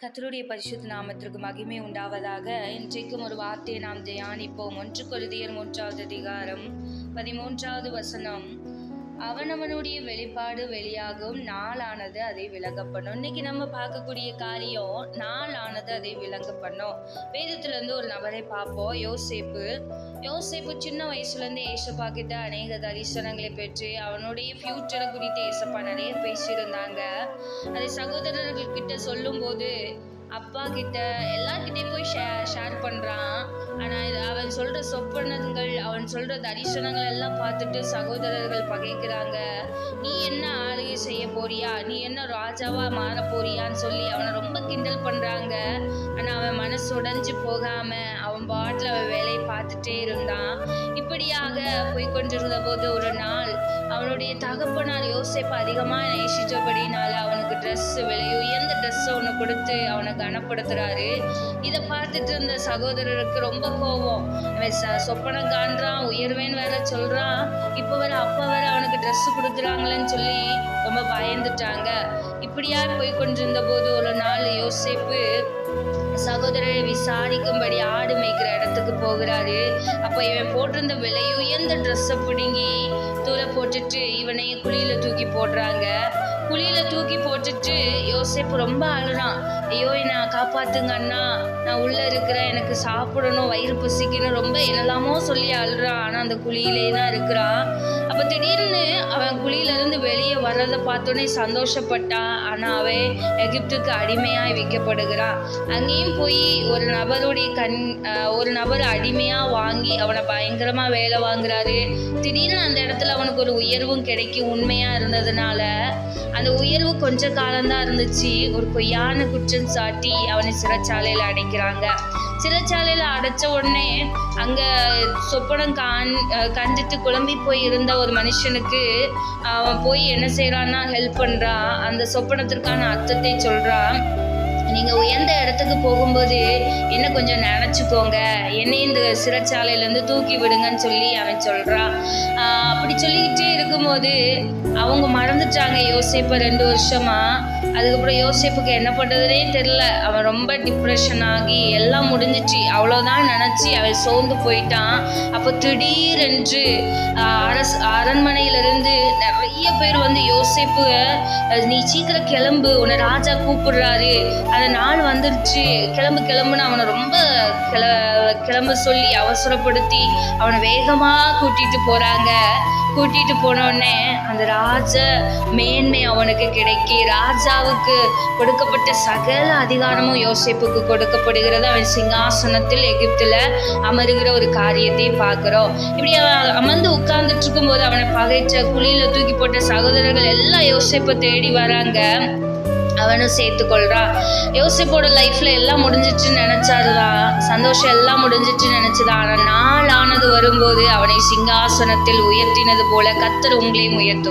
கத்தருடைய பரிசுத்த நாமத்திற்கு மகிமை உண்டாவதாக. இன்றைக்கும் ஒரு வார்த்தையை நாம் தியானிப்போம். ஒன்று கொருதியர் மூன்றாவது அதிகாரம் பதிமூன்றாவது வசனம். அவனவனுடைய வெளிப்பாடு வெளியாகும். நாளானது அதை விளங்க பண்ணும் இன்னைக்கு நம்ம பார்க்கக்கூடிய காரியம் நாளானது அதை விளங்க பண்ணும் வேதத்துல இருந்து ஒரு நபரை பார்ப்போம். யோசேப்பு. யோசேப்பு சின்ன வயசுல இருந்து ஏசப்பா கிட்ட அநேக தரிசனங்களை பெற்று அவனுடைய ஃபியூச்சரை குறித்து ஏசப்பா நிறைய பேசியிருந்தாங்க. அதை சகோதரர்கள் கிட்ட சொல்லும்போது அப்பா கிட்ட எல்லார்கிட்டயும் போய் ஷே ஷேர் பண்ணுறான் ஆனால் அவன் சொல்கிற சொப்பனங்கள் அவன் சொல்கிற தரிசனங்கள் எல்லாம் பார்த்துட்டு சகோதரர்கள் பகைக்கிறாங்க. நீ என்ன ஆளுகை செய்ய போறியா? நீ என்ன ராஜாவாக மாற போறியான்னு சொல்லி அவனை ரொம்ப கிண்டல் பண்ணுறாங்க ஆனால் அவன் மனசு உடைஞ்சு போகாமல் அவன் பாட்டில் அவன் வேலையை பார்த்துட்டே இருந்தான். இப்படியாக போய் கொண்டிருந்த போது ஒரு நாள் அவனுடைய தகப்பனார் யோசிப்பு அதிகமாக நேசிச்சபடினால ட்ரெஸ் விலை உயர்ந்த ட்ரெஸ் ஒன்று கொடுத்து அவனை கனப்படுத்துறாரு. இதை பார்த்துட்டு இருந்த சகோதரருக்கு ரொம்ப கோபம். அவன் ச- சொப்பனம் காண்றான் உயர்வேன்னு வேற சொல்றான். இப்போ வேற அப்பா வேற அவனுக்கு ட்ரெஸ் கொடுக்குறாங்களேன்னு சொல்லி ரொம்ப பயந்துட்டாங்க. இப்படியா போய் கொண்டிருந்த போது ஒரு நாள் யோசிப்பு சகோதரரை விசாரிக்கும்படி ஆடு மேய்க்கிற இடத்துக்கு போகிறாரு. அப்போ இவன் போட்டிருந்த விலை உயர்ந்த ட்ரெஸ்ஸை பிடுங்கி தூர போட்டுட்டு இவனை குழியில தூக்கி போடுறாங்க. குழியில தூக்கி போட்டுட்டு யோசிப்பு ரொம்ப அழுறான். ஐயோ என்ன காப்பாத்துங்க அண்ணா. நான் உள்ள இருக்கிறேன். எனக்கு சாப்பிடணும் வயிறு பசிக்கணும். ரொம்ப என்னெல்லாமோ சொல்லி அழுறான். ஆனா அந்த குழியிலே தான் இருக்கிறான் அப்ப திடீர்னு அவன் குழியில இருந்து வெளியே வர்றதை பார்த்தோன்னே சந்தோஷப்பட்டான் ஆனா அவன் எகிப்துக்கு அடிமையாய் விற்கப்படுகிறான் அங்கேயும் போய் ஒரு நபருடைய கண் ஒரு நபர் அடிமையா வாங்கி அவனை பயங்கரமா வேலை வாங்குறாரு. திடீர்னு அந்த இடத்துல அவனுக்கு ஒரு உயர்வும் கிடைக்கும் உண்மையாக இருந்ததுனால. அந்த உயர்வு கொஞ்ச காலம்தான் இருந்துச்சு. ஒரு பொய்யான குற்றம் சாட்டி அவனை சிறைச்சாலையில் அடைக்கிறாங்க. சிறைச்சாலையில் அடைச்ச உடனே அங்கே சொப்பனம் காண் கண்டுட்டு குழம்பி போய் இருந்த ஒரு மனுஷனுக்கு அவன் போய் என்ன செய்கிறான்னா ஹெல்ப் பண்ணுறான் அந்த சொப்பனத்திற்கான அர்த்தத்தை சொல்கிறான் நீங்க உயர்ந்த இடத்துக்கு போகும்போது என்ன கொஞ்சம் நினைச்சுக்கோங்க. என்னை இந்த சிறைச்சாலையில இருந்து தூக்கி விடுங்கன்னு சொல்லி அவன் சொல்றான் அப்படி சொல்லிக்கிட்டே இருக்கும்போது அவங்க மறந்துட்டாங்க யோசிப்பை ரெண்டு வருஷமா. அதுக்கப்புறம் யோசிப்புக்கு என்ன பண்றதுனே தெரியல. அவன் ரொம்ப டிப்ரெஷன் ஆகி எல்லாம் முடிஞ்சிச்சு. அவ்வளோதான் நினைச்சு அவன் சோர்ந்து போயிட்டான். அப்போ திடீரென்று அரசு அரண்மனையிலிருந்து நிறைய பேர் வந்து யோசிப்பு நீ சீக்கிரம் கிளம்பு உன்னை ராஜா கூப்பிடுறாரு. அந்த நாள் வந்துருச்சு. கிளம்பு கிளம்புன்னு அவனை ரொம்ப கிள கிளம்ப சொல்லி அவசரப்படுத்தி அவனை வேகமாக கூட்டிகிட்டு போகிறாங்க கூட்டிகிட்டு போனோடனே அந்த ராஜ மேன்மை அவனுக்கு கிடைக்கி ராஜாவுக்கு கொடுக்கப்பட்ட சகல அதிகாரமும் யோசிப்புக்கு கொடுக்கப்படுகிறது. அவன் சிங்காசனத்தில் எகிப்தில் அமருகிற ஒரு காரியத்தை பார்க்குறோம். இப்படி அவன் அமர்ந்து உட்கார்ந்துட்டு இருக்கும்போது அவனை பகைச்ச குழியில் தூக்கி போட்ட சகோதரர்கள் எல்லாம் யோசிப்பை தேடி வராங்க. அவனும் சேர்த்துக்கொள்றான் யோசிப்போட லைஃப்ல எல்லாம் முடிஞ்சிச்சுன்னு நினச்சாருதான் சந்தோஷம் எல்லாம் முடிஞ்சிச்சுன்னு நினைச்சதான் ஆனா நாள் ஆனது வரும்போது அவனை சிங்காசனத்தில் உயர்த்தினது போல கத்தர் உங்களையும் உயர்த்தும்